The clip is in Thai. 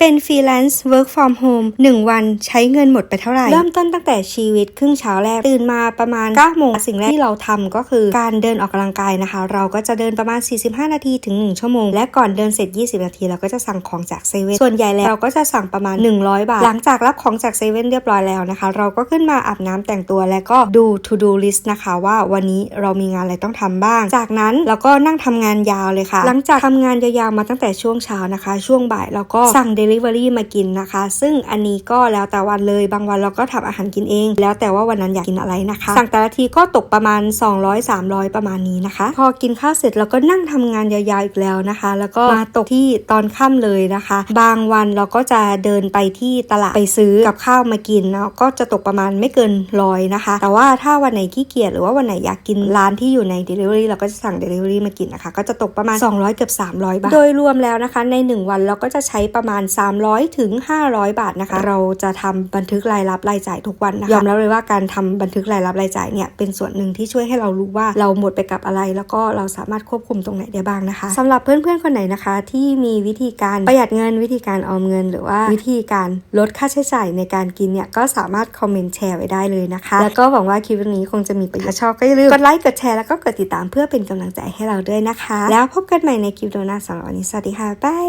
เป็นฟรีแลนซ์ work from home 1วันใช้เงินหมดไปเท่าไหร่ เริ่มต้นตั้งแต่ชีวิตครึ่งเช้าแรก ตื่นมาประมาณ9โมงสิ่งแรกที่เราทำก็คือการเดินออกกำลังกายนะคะ เราก็จะเดินประมาณ 45 นาทีถึง 1 ชั่วโมง และก่อนเดินเสร็จ 20 นาที เราก็จะสั่งของจากเซเว่นส่วนใหญ่แล้วเราก็จะสั่งประมาณ 100 บาท หลังจากรับของจากเซเว่นเรียบร้อยแล้วนะคะ เราก็ขึ้นมาอาบน้ำแต่งตัวแล้วก็ดู to do list นะคะว่าวันนี้เรามีงานอะไรต้องทำบ้าง จากนั้นเราก็นั่งทำงานยาวเลยค่ะ หลังจากทำงานยาวๆมาตั้งแต่ช่วงเช้านะคะ ช่วงบ่ายเราก็สั่ง Delivery มากินนะคะ ซึ่งอันนี้ก็แล้วแต่วันเลยบางวันเราก็ทำอาหารกินเอง แล้วแต่ว่าวันนั้นอยากกินอะไรนะคะ สั่งแต่ละทีก็ตกประมาณ 200-300 ประมาณนี้นะคะ พอกินข้าวเสร็จเราก็นั่งทำงานยาวๆอีกแล้วนะคะ แล้วก็มาตกที่ตอนค่ำเลยนะคะ บางวันเราก็จะเดินไปที่ตลาดไปซื้อกับข้าวมากินเนาะก็จะตกประมาณไม่เกินร้อยนะคะ แต่ว่าถ้าวันไหนขี้เกียจหรือว่าวันไหนอยากกินร้านที่อยู่ใน Delivery เราก็จะสั่ง Delivery มากินนะคะ ก็จะตกประมาณ 200 เกือบ 300 บาท โดยรวมแล้วนะคะ ใน 1 วันเราก็จะใช้ประมาณ300ถึง500 บาทนะคะ เราจะทำบันทึกรายรับรายจ่ายทุกวันนะคะยอมรับเลยว่าการทำบันทึกรายรับรายจ่ายเนี่ยเป็นส่วนหนึ่งที่ช่วยให้เรารู้ว่าเราหมดไปกับอะไร แล้วก็เราสามารถควบคุมตรงไหนได้บ้างนะคะสำหรับเพื่อนๆคนไหนนะคะ ที่มีวิธีการประหยัดเงินวิธีการออมเงิน หรือว่าวิธีการลดค่าใช้จ่ายในการกินเนี่ยก็สามารถคอมเมนต์แชร์ไว้ได้เลยนะคะ แล้วก็หวังว่าคลิปวันนี้คงจะมีประโยชน์ถ้าชอบก็อย่าลืมกดไลค์กดแชร์แล้วก็กดติดตามเพื่อเป็นกำลังใจให้เราด้วยนะคะ แล้วพบกันใหม่ในคลิปโดนัทสำหรับวันนี้สวัสดีค่ะบาย